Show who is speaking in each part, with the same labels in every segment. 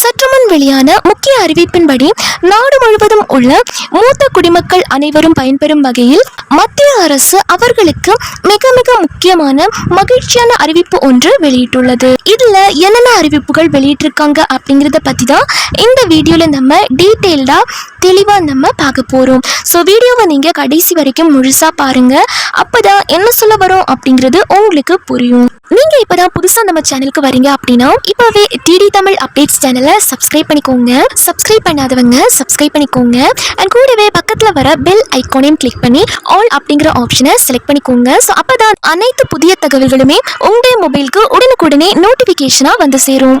Speaker 1: சற்றுமுன் வெளியான முக்கிய அறிவிப்பின்படி நாடு முழுவதும் உள்ள மூத்த குடிமக்கள் அனைவரும் பயன்பெறும் வகையில் மத்திய அரசு அவர்களுக்கு மிக மிக முக்கியமான மகிழ்ச்சியான அறிவிப்பு ஒன்று வெளியிட்டுள்ளது. இதுல என்னென்ன அறிவிப்புகள் வெளியிட்டிருக்காங்க அப்படிங்கறத பத்தி தான் இந்த வீடியோல நம்ம டீட்டெயில்டா தெளிவா நம்ம பார்க்க போறோம். ஸோ வீடியோவை நீங்க கடைசி வரைக்கும் முழுசா பாருங்க. அப்பதான் என்ன சொல்ல வரோம் அப்படிங்கிறது உங்களுக்கு புரியும். நீங்க இப்பதான் புதுசா நம்ம சேனலுக்கு வரீங்க அப்படின்னா இப்பவே டிடி தமிழ் அப்டேட்ஸ் சேனலை சப்ஸ்கிரைப் பண்ணிக்கோங்க. சப்ஸ்கிரைப் பண்ணாதவங்க சப்ஸ்கிரைப் பண்ணிக்கோங்க. அண்ட் கூடவே பக்கத்தில் வர பெல் ஐக்கோனையும் கிளிக் பண்ணி ஆல் அப்படிங்கிற ஆப்ஷனை செலக்ட் பண்ணிக்கோங்க. ஸோ அப்போ தான் அனைத்து புதிய தகவல்களுமே உங்கள் மொபைலுக்கு உடனுக்குடனே நோட்டிஃபிகேஷனாக வந்து சேரும்.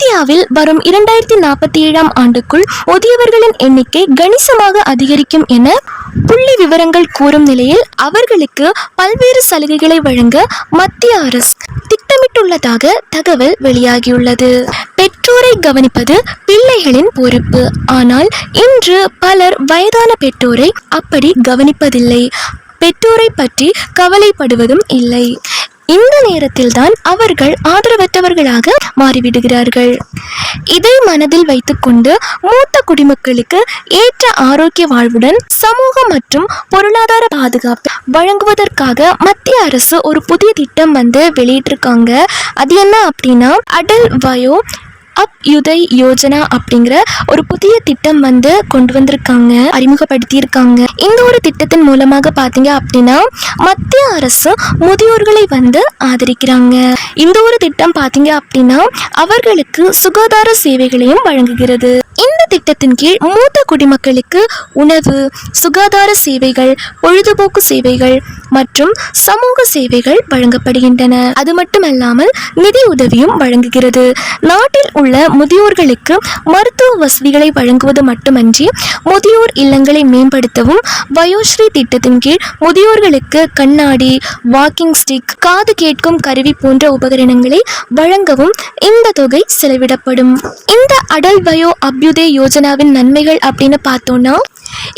Speaker 1: இந்தியாவில் வரும் இரண்டாயிரத்தி நாற்பத்தி ஏழாம் ஆண்டுக்குள் முதியவர்களின் எண்ணிக்கை கணிசமாக அதிகரிக்கும் என புள்ளி விவரங்கள் கூறும் நிலையில் அவர்களுக்கு பல்வேறு சலுகைகளை வழங்க மத்திய அரசு திட்டமிட்டுள்ளதாக தகவல் வெளியாகியுள்ளது. பெற்றோரை கவனிப்பது பிள்ளைகளின் பொறுப்பு. ஆனால் இன்று பலர் வயதான பெற்றோரை அப்படி கவனிப்பதில்லை. பெற்றோரை பற்றி கவலைப்படுவதும் இல்லை. இந்த நேரத்தில்தான் அவர்கள் ஆதரவற்றவர்களாக மாறிவிடுகிறார்கள். இதை மனதில் வைத்துக்கொண்டு மூத்த குடிமக்களுக்கு ஏற்ற ஆரோக்கிய வாழ்வுடன் சமூக மற்றும் பொருளாதார பாதுகாப்பு வழங்குவதற்காக மத்திய அரசு ஒரு புதிய திட்டம் வந்து வெளியிட்டிருக்காங்க. அது என்ன அப்படின்னா அடல் வயோ அப் யுதய் யோஜனா அப்படிங்கிற ஒரு புதிய திட்டம் வந்து கொண்டு வந்திருக்காங்க அறிமுகப்படுத்தியிருக்காங்க. இந்த ஒரு திட்டத்தின் மூலமாக பார்த்தீங்க அப்படின்னா மத்திய அரசு முதியோர்களை வந்து ஆதரிக்கிறாங்க. இந்த ஒரு திட்டம் பார்த்தீங்க அப்படின்னா அவர்களுக்கு சுகாதார சேவைகளையும் வழங்குகிறது. திட்டத்தின் கீழ் மூத்த குடிமக்களுக்கு உணவு சுகாதார சேவைகள் பொழுதுபோக்கு சேவைகள் மற்றும் சமூக சேவைகள் வழங்கப்படுகின்றன. அது மட்டுமல்லாமல் நிதி உதவியும் வழங்குகிறது. நாட்டில் உள்ள முதியோர்களுக்கு மருத்துவ வசதிகளை வழங்குவது மட்டுமன்றி முதியோர் இல்லங்களை மேம்படுத்தவும் வயோஸ்ரீ திட்டத்தின் கீழ் முதியோர்களுக்கு கண்ணாடி வாக்கிங் ஸ்டிக் காது கேட்கும் கருவி போன்ற உபகரணங்களை வழங்கவும் இந்த தொகை செலவிடப்படும். இந்த அடல் வயோ அபியுதய யோஜனாவின் நன்மைகள் அப்படின்னு பார்த்தோம்னா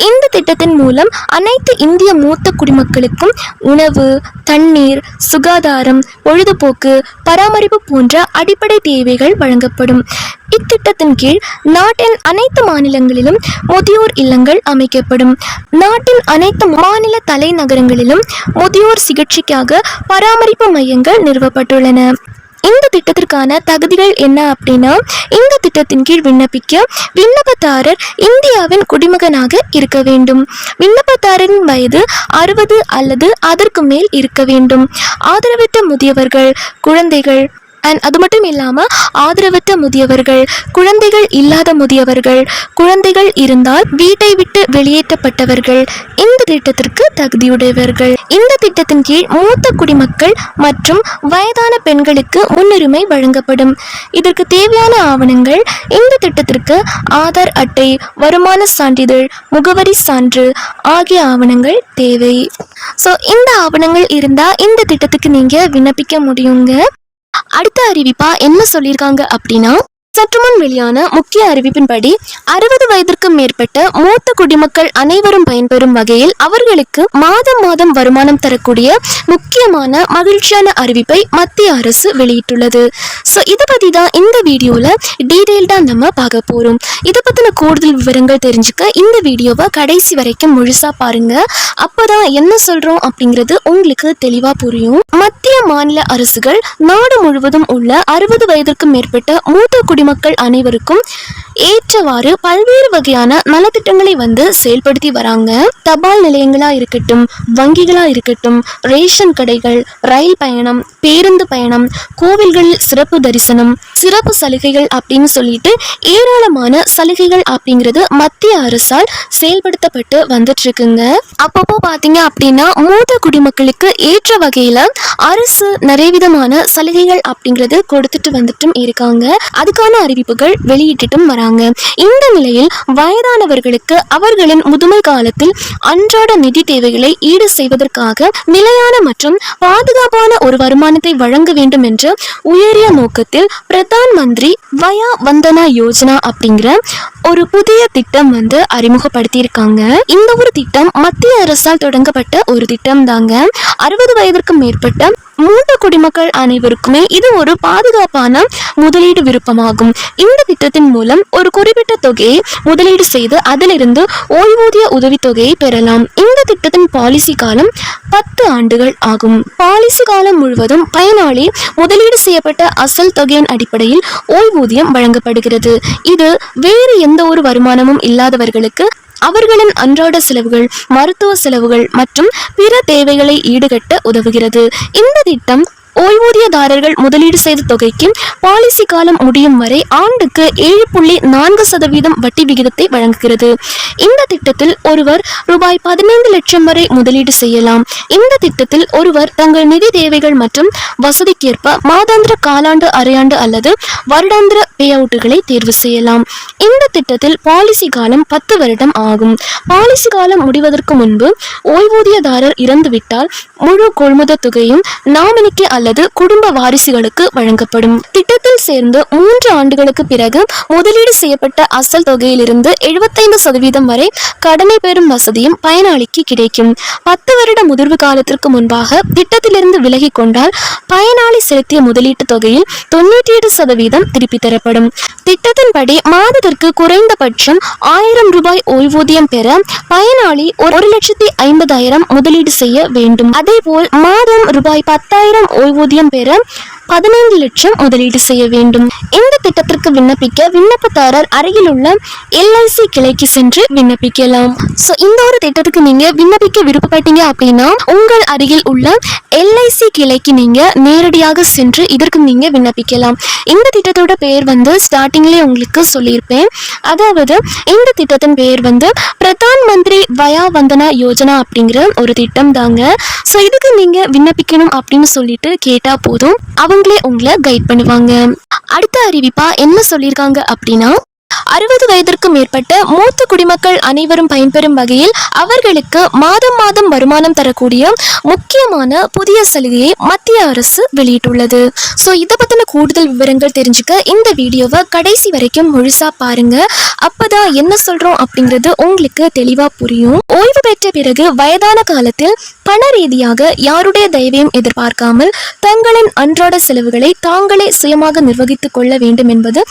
Speaker 1: இந்த திட்டத்தின் மூலம் அனைத்து இந்திய மூத்த குடிமக்களுக்கும் உணவு தண்ணீர் சுகாதாரம் பொழுதுபோக்கு பராமரிப்பு போன்ற அடிப்படை தேவைகள் வழங்கப்படும். இத்திட்டத்தின் கீழ் நாட்டின் அனைத்து மாநிலங்களிலும் முதியோர் இல்லங்கள் அமைக்கப்படும். நாட்டின் அனைத்து மாநில தலைநகரங்களிலும் முதியோர் சிகிச்சைக்காக பராமரிப்பு மையங்கள் நிறுவப்பட்டுள்ளன. இந்த திட்டத்திற்கான தகுதிகள் என்ன அப்படின்னா இந்த திட்டத்தின் கீழ் விண்ணப்பிக்க விண்ணப்பதாரர் இந்தியாவின் குடிமகனாக இருக்க வேண்டும். விண்ணப்பதாரரின் வயது அறுபது அல்லது அதற்கு மேல் இருக்க வேண்டும். ஆதரவற்ற முதியவர்கள் குழந்தைகள் அண்ட் அது மட்டும் இல்லாமல் ஆதரவற்ற முதியவர்கள் குழந்தைகள் இல்லாத முதியவர்கள் குழந்தைகள் இருந்தால் வீட்டை விட்டு வெளியேற்றப்பட்டவர்கள் இந்த திட்டத்திற்கு தகுதியுடையவர்கள். இந்த திட்டத்தின் கீழ் மூத்த குடிமக்கள் மற்றும் வயதான பெண்களுக்கு முன்னுரிமை வழங்கப்படும். இதற்கு தேவையான ஆவணங்கள் இந்த திட்டத்திற்கு ஆதார் அட்டை வருமான சான்றிதழ் முகவரி சான்று ஆகிய ஆவணங்கள் தேவை. ஸோ இந்த ஆவணங்கள் இருந்தால் இந்த திட்டத்துக்கு நீங்கள் விண்ணப்பிக்க முடியுங்க. அடுத்த அறிவிப்பா என்ன சொல்லியிருக்காங்க அப்படின்னா சற்றுமுன் வெளியான முக்கிய அறிவிப்பின்படி அறுபது வயதிற்கும் மேற்பட்ட மூத்த குடிமக்கள் அனைவரும் பயன்பெறும் வகையில் அவர்களுக்கு மாதம் மாதம் வருமானம் தரக்கூடிய முக்கியமான மகிழ்ச்சியான அறிவிப்பை மத்திய அரசு வெளியிட்டுள்ளது. ஸோ இதை பற்றி தான் இந்த வீடியோவில் டீட்டெயில்டாக நம்ம பார்க்க போகிறோம் இதை பற்றின கூடுதல் விவரங்கள் தெரிஞ்சுக்க இந்த வீடியோவை கடைசி வரைக்கும் முழுசாக பாருங்க. அப்போதான் என்ன சொல்கிறோம் அப்படிங்கிறது உங்களுக்கு தெளிவாக புரியும். மத்திய மாநில அரசுகள் நாடு முழுவதும் உள்ள அறுபது வயதிற்கும் மேற்பட்ட மூத்த குடிமக்கள் அனைவருக்கும் ஏற்றவாறு பல்வேறு வகையான நலத்திட்டங்களை வந்து செயல்படுத்தி வராங்க. தபால் நிலையங்களா இருக்கட்டும் வங்கிகளா இருக்கட்டும் ரேஷன் கடைகள் ரயில் பயணம் பேருந்து பயணம் கோவில்களில் சிறப்பு தரிசனம் சிறப்பு சலுகைகள் அப்படின்னு சொல்லிட்டு ஏராளமான சலுகைகள் அப்படிங்கிறது மத்திய அரசால் செயல்படுத்தப்பட்டு வந்துட்டு இருக்குங்க அப்பப்போ பாத்தீங்க அப்படின்னா மூத்த குடிமக்களுக்கு ஏற்ற வகையில அரசு நிறைய விதமான சலுகைகள் அப்படிங்கிறது கொடுத்துட்டு வந்துட்டும் இருக்காங்க. அதுக்கான அறிவிப்புகள் வெளியிட்டுட்டும் வராங்க. இந்த நிலையில் வயதானவர்களுக்கு அவர்களின் முதுமை காலத்தில் அன்றாட நிதி தேவைகளை ஈடு செய்வதற்காக நிலையான மற்றும் பாதுகாப்பான ஒரு வருமானத்தை வழங்க வேண்டும் என்ற உயரிய நோக்கத்தில் பிரதான் மந்திரி வயா வந்தனா யோஜனா அப்படிங்கிற ஒரு புதிய திட்டம் வந்து அறிமுகப்படுத்தியிருக்காங்க. இந்த ஒரு திட்டம் மத்திய அரசால் தொடங்கப்பட்ட ஒரு திட்டம் தாங்க அறுபது வயதிற்கு மேற்பட்ட மூத்த குடிமக்கள் அனைவருக்குமே இது ஒரு பாதுகாப்பான முதலீடு விருப்பமாகும். இந்த திட்டத்தின் மூலம் ஒரு குறிப்பிட்ட தொகையை முதலீடு செய்து அதிலிருந்து ஓய்வூதிய உதவித்தொகையை பெறலாம். இந்த திட்டத்தின் பாலிசி காலம் பத்து ஆண்டுகள் ஆகும். பாலிசி காலம் முழுவதும் பயனாளி முதலீடு செய்யப்பட்ட அசல் தொகையின் அடிப்படையில் ஓய்வூதியம் வழங்கப்படுகிறது. இது வேறு எந்த ஒரு வருமானமும் இல்லாதவர்களுக்கு அவர்களின் அன்றாட செலவுகள் மருத்துவ செலவுகள் மற்றும் பிற தேவைகளை ஈடுகட்ட உதவுகிறது. இந்த திட்டம் ஓய்வூதியதாரர்கள் முதலீடு செய்த தொகைக்கு பாலிசி காலம் முடியும் வரை ஆண்டுக்கு ஏழு புள்ளி நான்கு சதவீதம் வட்டி விகிதத்தை வழங்குகிறது. இந்த திட்டத்தில் ஒருவர் ரூபாய் பதினைந்து லட்சம் வரை முதலீடு செய்யலாம். இந்த திட்டத்தில் ஒருவர் தங்கள் நிதி தேவைகள் மற்றும் வசதிக்கேற்ப மாதாந்திர காலாண்டு அரையாண்டு அல்லது வருடாந்திர பே அவுட்டுகளை தேர்வு செய்யலாம். இந்த திட்டத்தில் பாலிசி காலம் பத்து வருடம் ஆகும். பாலிசி காலம் முடிவதற்கு முன்பு ஓய்வூதியதாரர் இறந்துவிட்டால் முழு கொள்முதல் தொகையும் நாமினிக்கு அல்லது குடும்ப வாரிசுகளுக்கு வழங்கப்படும். திட்டத்தில் சேர்ந்து மூன்று ஆண்டுகளுக்கு பிறகு முதலீடு செய்யப்பட்ட அசல் தொகையிலிருந்து எழுபத்தைந்து சதவீதம் வரை கடனை பெறும் வசதியும் பயனாளிக்கு கிடைக்கும். பத்து வருட முதிர்வு காலத்திற்கு முன்பாக திட்டத்திலிருந்து விலகி கொண்டால் பயனாளி செலுத்திய முதலீட்டு தொகையில் தொண்ணூற்றி எட்டு சதவீதம் திருப்பி தரப்படும். திட்டத்தின்படி மாதத்திற்கு குறைந்தபட்சம் ஆயிரம் ரூபாய் ஓய்வூதியம் பெற பயனாளி ஒரு லட்சத்தி ஐம்பதாயிரம் முதலீடு செய்ய வேண்டும். அதேபோல் மாதம் ரூபாய் பத்தாயிரம் ஓய்வு ஓய்வூதியம் பெற. பதினைந்து லட்சம் முதலீடு செய்ய வேண்டும். இந்த திட்டத்திற்கு விண்ணப்பிக்க விண்ணப்பதாரர் அருகில் உள்ள எல்ஐசி கிளைக்கு சென்று விண்ணப்பிக்கலாம். ஸோ இந்த ஒரு திட்டத்துக்கு நீங்க விண்ணப்பிக்க விருப்பப்பட்டீங்க அப்படின்னா உங்கள் அருகில் உள்ள எல்ஐசி கிளைக்கு நீங்க நேரடியாக சென்று இதற்கு நீங்க விண்ணப்பிக்கலாம். இந்த திட்டத்தோட பெயர் வந்து ஸ்டார்டிங்லேயே உங்களுக்கு சொல்லியிருப்பேன். அதாவது இந்த திட்டத்தின் பெயர் வந்து பிரதான் மந்திரி வயா வந்தனா யோஜனா அப்படிங்கிற ஒரு திட்டம் தாங்க ஸோ இதுக்கு நீங்க விண்ணப்பிக்கணும் அப்படின்னு சொல்லிட்டு கேட்டா போதும். அவங்க அவங்களே உங்களை கைட் பண்ணுவாங்க. அடுத்த அறிவிப்பா என்ன சொல்லியிருக்காங்க அப்படின்னா அறுபது வயதிற்கு மேற்பட்ட மூத்த குடிமக்கள் அனைவரும் பயன்பெறும் வகையில் அவர்களுக்கு மாதம் மாதம் வருமானம் தரக்கூடிய முக்கியமான புதிய சலுகையை மத்திய அரசு வெளியிட்டுள்ளது. ஸோ இதை பற்றின கூடுதல் விவரங்கள் தெரிஞ்சுக்க இந்த வீடியோவை கடைசி வரைக்கும் முழுசாக பாருங்க. அப்போதான் என்ன சொல்கிறோம் அப்படிங்கிறது உங்களுக்கு தெளிவாக புரியும். ஓய்வு பெற்ற பிறகு வயதான காலத்தில் பண ரீதியாக யாருடைய தயவையும் எதிர்பார்க்காமல் தங்களின் அன்றாட செலவுகளை தாங்களே சுயமாக நிர்வகித்துக் கொள்ள வேண்டும் என்பது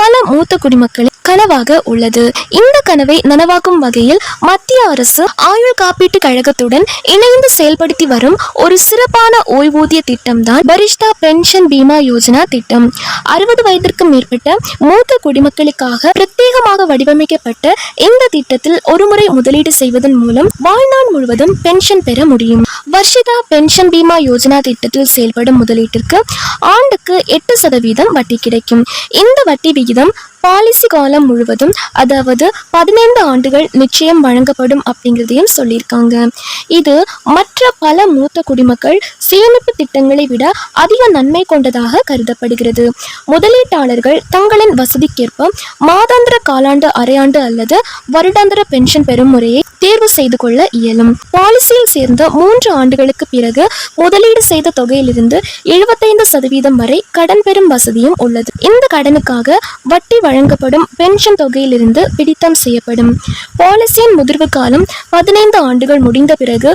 Speaker 1: பல மூத்த குடிமக்களின் கனவாக உள்ளது. இந்த கனவை நனவாக்கும் வகையில் மத்திய அரசு ஆயுள் காப்பீட்டு கழகத்துடன் இணைந்து செயல்படுத்தி வரும் ஒரு சிறப்பான ஓய்வூதிய திட்டம் தான் பரிஷ்டா பென்ஷன் பீமா யோஜனா திட்டம். அறுபது வயதிற்கு மேற்பட்ட மூத்த குடிமக்களுக்காக பிரத்யேகமாக வடிவமைக்கப்பட்ட இந்த திட்டத்தில் ஒருமுறை முதலீடு செய்வதன் மூலம் வாழ்நாள் முழுவதும் பென்ஷன் பெற முடியும். வர்ஷிதா பென்ஷன் பீமா யோஜனா திட்டத்தில் செயல்படும் முதலீட்டிற்கு ஆண்டுக்கு எட்டு சதவீதம் வட்டி கிடைக்கும். இந்த வட்டி விகிதம் பாலிசி காலம் முழுவதும் அதாவது பதினைந்து ஆண்டுகள் நிச்சயம் வழங்கப்படும் அப்படிங்கிறதையும் சொல்லியிருக்காங்க. இது மற்ற பல மூத்த குடிமக்கள் சேமிப்பு திட்டங்களை விட அதிக நன்மை கொண்டதாக கருதப்படுகிறது. முதலீட்டாளர்கள் தங்களின் வசதிக்கேற்ப மாதாந்திர காலாண்டு அரையாண்டு அல்லது வருடாந்திர பென்ஷன் பெறும் முறையை தேர்வு செய்து கொள்ள இயலும். பாலிசியில் சேர்ந்த மூன்று ஆண்டுகளுக்கு பிறகு முதலீடு செய்த தொகையிலிருந்து எழுபத்தைந்து சதவீதம் வரை கடன் பெறும் வசதியும் உள்ளது. இந்த கடனுக்காக வட்டி வழங்கப்படும் பென்ஷன் தொகையிலிருந்து பிடித்தம் செய்யப்படும். பாலிசியின் முதிர்வு காலம் பதினைந்து ஆண்டுகள் முடிந்த பிறகு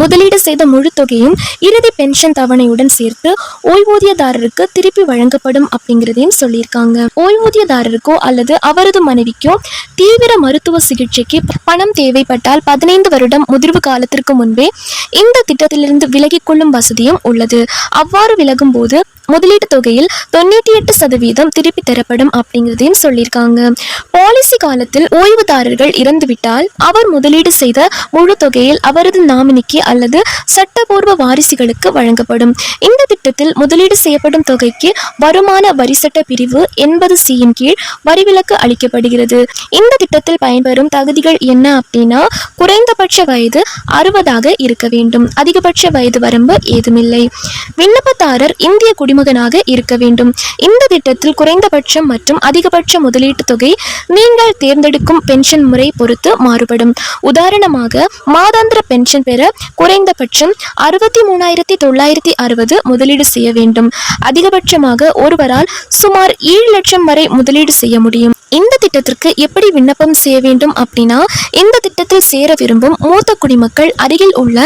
Speaker 1: முதலீடு செய்த முழு தொகையும் இறுதி பென்ஷன் தவணையுடன் சேர்த்து ஓய்வூதியதாரருக்கு திருப்பி வழங்கப்படும் அப்படிங்கிறதையும் சொல்லியிருக்காங்க. ஓய்வூதியதாரருக்கோ அல்லது அவரது மனைவிக்கோ தீவிர மருத்துவ சிகிச்சைக்கு பணம் தேவைப்பட்டால் பதினைந்து வருடம் முதிர்வு காலத்திற்கு முன்பே இந்த திட்டத்திலிருந்து விலகிக் கொள்ளும் வசதியும் உள்ளது. அவ்வாறு விலகும் போது முதலீட்டு தொகையில் தொண்ணூற்றி எட்டு சதவீதம் திருப்பி தரப்படும் அப்படிங்கிறதையும் சொல்லியிருக்காங்க. பாலிசி காலத்தில் ஓய்வுதாரர்கள் இறந்துவிட்டால் அவர் முதலீடு செய்த முழு தொகையில் அவரது நாமினிக்கு அல்லது சட்டபூர்வ வாரிசுகளுக்கு வழங்கப்படும். இந்த திட்டத்தில் முதலீடு செய்யப்படும் தொகைக்கு வருமான வரி சட்ட பிரிவு எண்பது சியின் கீழ் வரிவிலக்கு அளிக்கப்படுகிறது. இந்த திட்டத்தில் பயன்பெறும் தகுதிகள் என்ன அப்படின்னா குறைந்தபட்ச வயது அறுபதாக இருக்க வேண்டும். அதிகபட்ச வயது வரம்பு ஏதுமில்லை. விண்ணப்பதாரர் இந்திய குடி மறைமுகனாக இருக்க வேண்டும். இந்த திட்டத்தில் குறைந்தபட்சம் மற்றும் அதிகபட்ச முதலீட்டு தொகை நீங்கள் தேர்ந்தெடுக்கும் பென்ஷன் முறை பொறுத்து மாறுபடும். உதாரணமாக மாதாந்திர பென்ஷன் பெற குறைந்தபட்சம் அறுபத்தி மூணாயிரத்தி தொள்ளாயிரத்தி அறுபது முதலீடு செய்ய வேண்டும். அதிகபட்சமாக ஒருவரால் சுமார் ஏழு லட்சம் வரை முதலீடு செய்ய முடியும். இந்த திட்டத்திற்கு எப்படி விண்ணப்பம் செய்ய வேண்டும் அப்படின்னா இந்த திட்டத்தில் சேர விரும்பும் மூத்த குடிமக்கள் அருகில் உள்ள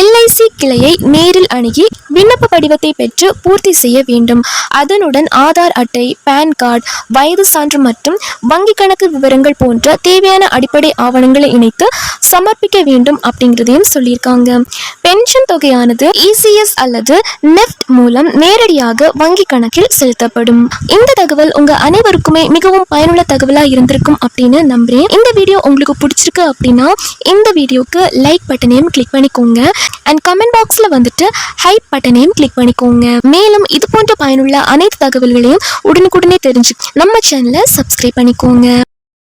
Speaker 1: எல்ஐசி கிளையை நேரில் அணுகி விண்ணப்ப படிவத்தை பெற்று பூர்த்தி செய்ய வேண்டும். அதனுடன் ஆதார் அட்டை பான் கார்டு வயது சான்று மற்றும் வங்கி கணக்கு விவரங்கள் போன்ற தேவையான அடிப்படை ஆவணங்களை இணைத்து சமர்ப்பிக்க வேண்டும் அப்படிங்கிறதையும் சொல்லியிருக்காங்க. பென்ஷன் தொகையானது இசிஎஸ் அல்லது நெஃப்ட் மூலம் நேரடியாக வங்கி கணக்கில் செலுத்தப்படும். இந்த தகவல் உங்க அனைவருக்குமே மிகவும் பயனுள்ள தகவலா இருந்திருக்கும் அப்படின்னு நம்புறேன். இந்த வீடியோ உங்களுக்கு பிடிச்சிருக்கு அப்படின்னா இந்த வீடியோக்கு லைக் பட்டனையும் கிளிக் பண்ணிக்கோங்க. அண்ட் கமெண்ட் பாக்ஸ்ல வந்துட்டு ஹைப் பட்டனையும் கிளிக் பண்ணிக்கோங்க. மேலும் இது போன்ற பயனுள்ள அனைத்து தகவல்களையும் உடனுக்குடனே தெரிஞ்சு நம்ம சேனலை சப்ஸ்கிரைப் பண்ணிக்கோங்க.